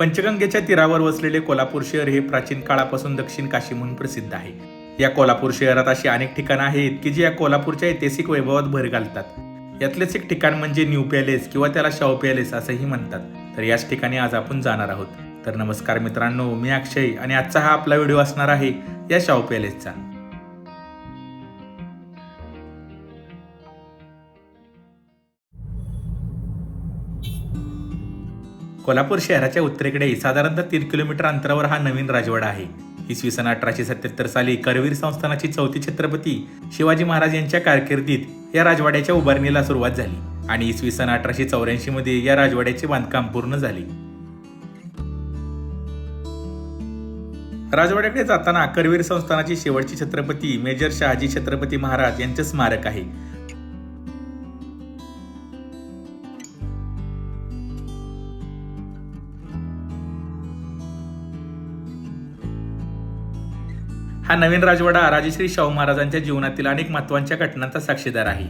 पंचगंगेच्या तीरावर वसलेले कोल्हापूर शहर हे प्राचीन काळापासून दक्षिण काशी म्हणून प्रसिद्ध आहे. या कोल्हापूर शहरात अशी अनेक ठिकाणं आहेत की जी या कोल्हापूरच्या ऐतिहासिक वैभवात भर घालतात. यातलेच एक ठिकाण म्हणजे न्यू पॅलेस किंवा त्याला शाहू पॅलेस असंही म्हणतात. तर याच ठिकाणी आज आपण जाणार आहोत. तर नमस्कार मित्रांनो मी अक्षय आणि आजचा हा आपला व्हिडिओ असणार आहे या शाहू पॅलेसचा. कोल्हापूर शहराच्या उत्तरेकडे साधारणतः तीन किलोमीटर अंतरावर हा नवीन राजवाडा आहे. इसवी सन अठराशे सत्याहत्तर साली करवीर संस्थानाची चौथी छत्रपती शिवाजी महाराज यांच्या कारकिर्दीत या राजवाड्याच्या उभारणीला सुरुवात झाली आणि इसवी सन अठराशे चौऱ्याऐंशी मध्ये या राजवाड्याचे बांधकाम पूर्ण झाले. राजवाड्याकडे जाताना करवीर संस्थानाची शेवटची छत्रपती मेजर शहाजी छत्रपती महाराज यांचे स्मारक आहे. हा नवीन राजवाडा राजश्री शाहू महाराजांच्या जीवनातील अनेक महत्त्वाच्या घटनांचा साक्षीदार आहे.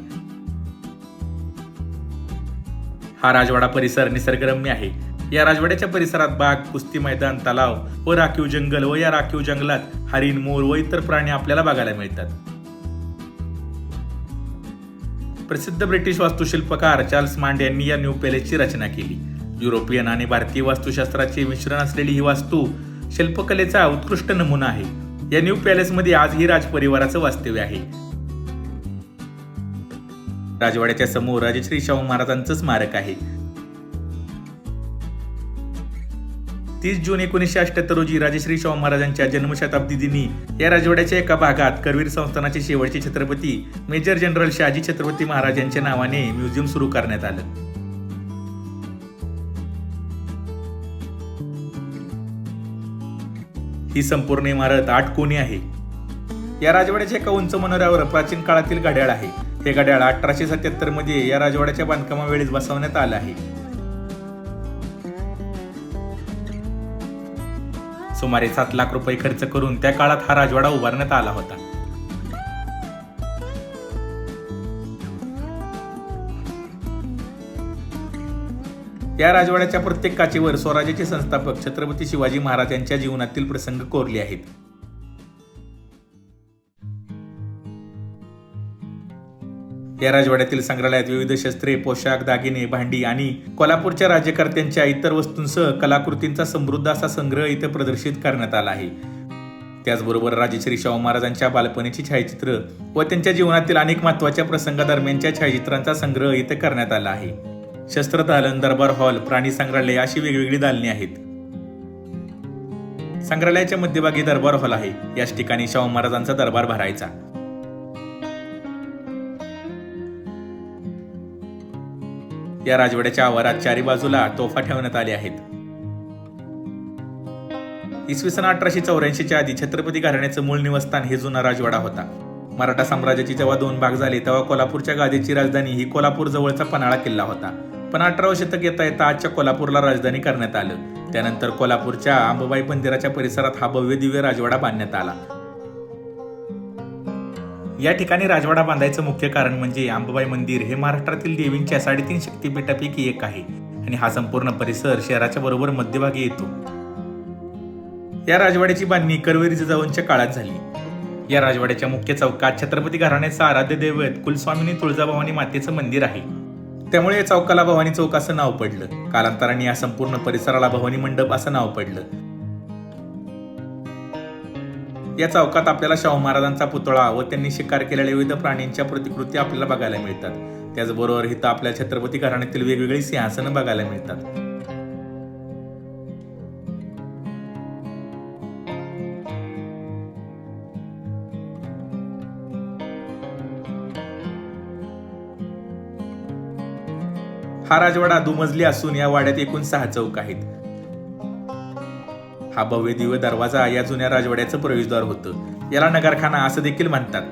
हा राजवाडा परिसर निसर्गरम्य आहे. या राजवाड्याच्या परिसरात बाग कुस्ती मैदान तलाव व राखीव जंगल व या राखीव जंगलात हरिण मोर व इतर प्राणी आपल्याला बघायला मिळतात. प्रसिद्ध ब्रिटिश वास्तुशिल्पकार चार्ल्स मांड यांनी या न्यू पॅलेसची रचना केली. युरोपियन आणि भारतीय वास्तुशास्त्राचे मिश्रण असलेली ही वास्तू शिल्पकलेचा उत्कृष्ट नमुना आहे. या न्यू पॅलेसमध्ये आजही राजपरिवाराचं वास्तव्य आहे. राजवाड्याच्या समोर राजश्री शाहू महाराजांचं स्मारक आहे. तीस जून एकोणीसशे अठ्याहत्तर रोजी राजश्री शाहू महाराजांच्या जन्मशताब्दी दिनी या राजवाड्याच्या एका भागात करवीर संस्थानाचे शेवटचे छत्रपती मेजर जनरल शहाजी छत्रपती महाराज यांच्या नावाने म्युझियम सुरू करण्यात आलं. ही संपूर्ण इमारत आठ कोणी आहे? या राजवाड्याच्या एका उंच मनोऱ्यावर प्राचीन काळातील घड्याळ आहे. हे घड्याळ अठराशे सत्याहत्तरमध्ये या राजवाड्याच्या बांधकामावेळीच बसवण्यात आलं आहे. सुमारे सात लाख रुपये खर्च करून त्या काळात हा राजवाडा उभारण्यात आला होता. या राजवाड्याच्या प्रत्येक काचेवर स्वराज्याचे संस्थापक छत्रपती शिवाजी महाराज यांच्या जीवनातील प्रसंग कोरले आहेत. या राजवाड्यातील संग्रहालयात विविध शस्त्रे पोशाख दागिने भांडी आणि कोल्हापूरच्या राज्यकर्त्यांच्या इतर वस्तूंसह कलाकृतींचा समृद्ध असा संग्रह इथे प्रदर्शित करण्यात आला आहे. त्याचबरोबर राजश्री शाहू महाराजांच्या बालपणीची छायाचित्र व त्यांच्या जीवनातील अनेक महत्त्वाच्या प्रसंगादरम्यानच्या छायाचित्रांचा संग्रह इथे करण्यात आला आहे. शस्त्रदालन दरबार हॉल प्राणी संग्रहालय अशी वेगवेगळी दालने आहेत. संग्रहालयाच्या मध्यभागी दरबार हॉल आहे. याच ठिकाणी शाहू महाराजांचा दरबार भरायचा. या राजवाड्याच्या आवारात चारी बाजूला तोफा ठेवण्यात आले आहेत. इसवी सन अठराशे चौऱ्याऐंशीच्या आधी छत्रपती घराण्याचं मूळ निवासस्थान हे जुना राजवाडा होता. मराठा साम्राज्याची जेव्हा दोन भाग झाले तेव्हा कोल्हापूरच्या गादीची राजधानी ही कोल्हापूर जवळचा पन्हाळा किल्ला होता. पण अठरावं शतक येता येता आजच्या कोल्हापूरला राजधानी करण्यात आलं. त्यानंतर कोल्हापूरच्या अंबाबाई मंदिराच्या परिसरात हा भव्य दिव्य राजवाडा बांधण्यात आला. या ठिकाणी राजवाडा बांधायचं मुख्य कारण म्हणजे अंबाबाई मंदिर हे महाराष्ट्रातील देवींच्या साडेतीन शक्तीपीठापैकी एक आहे आणि हा संपूर्ण परिसर शहराच्या बरोबर मध्यभागी येतो. या राजवाड्याची बांधणी करवेरी जिजाऊंच्या काळात झाली. या राजवाड्याच्या मुख्य चौकात छत्रपती घराण्याचं आराध्य दैवत कुलस्वामिनी तुळजाभवानी मातेचं मंदिर आहे. त्यामुळे या चौकाला भवानी चौक असं नाव पडलं. कालांतराने या संपूर्ण परिसराला भवानी मंडप असं नाव पडलं. या चौकात आपल्याला शाहू महाराजांचा पुतळा व त्यांनी शिकार केलेल्या विविध प्राण्यांच्या प्रतिकृती आपल्याला बघायला मिळतात. त्याचबरोबर इथं आपल्या छत्रपती घराण्यातील वेगवेगळी सिंहासनं बघायला मिळतात. हा राजवाडा दुमजली असून या वाड्यात एकूण सहा चौक आहेत. हा भव्य दिव्य दरवाजा या जुन्या राजवाड्याचं प्रवेशद्वार होतं. याला नगरखाना असं देखील म्हणतात.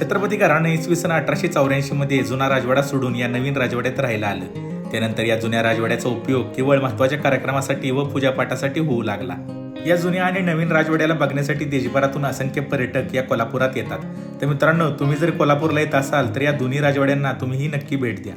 छत्रपती घराणं इसवी सन अठराशे चौऱ्याऐंशी मध्ये जुना राजवाडा सोडून या नवीन राजवाड्यात राहायला आलं. त्यानंतर या जुन्या राजवाड्याचा उपयोग केवळ महत्त्वाच्या कार्यक्रमासाठी व पूजापाठासाठी होऊ लागला. या जुन्या आणि नवीन राजवाड्याला बघण्यासाठी देशभरातून असंख्य पर्यटक या कोल्हापुरात येतात. तर मित्रांनो तुम्ही जर कोल्हापूरला येत असाल तर या दोन्ही राजवाड्यांना तुम्हीही नक्की भेट द्या.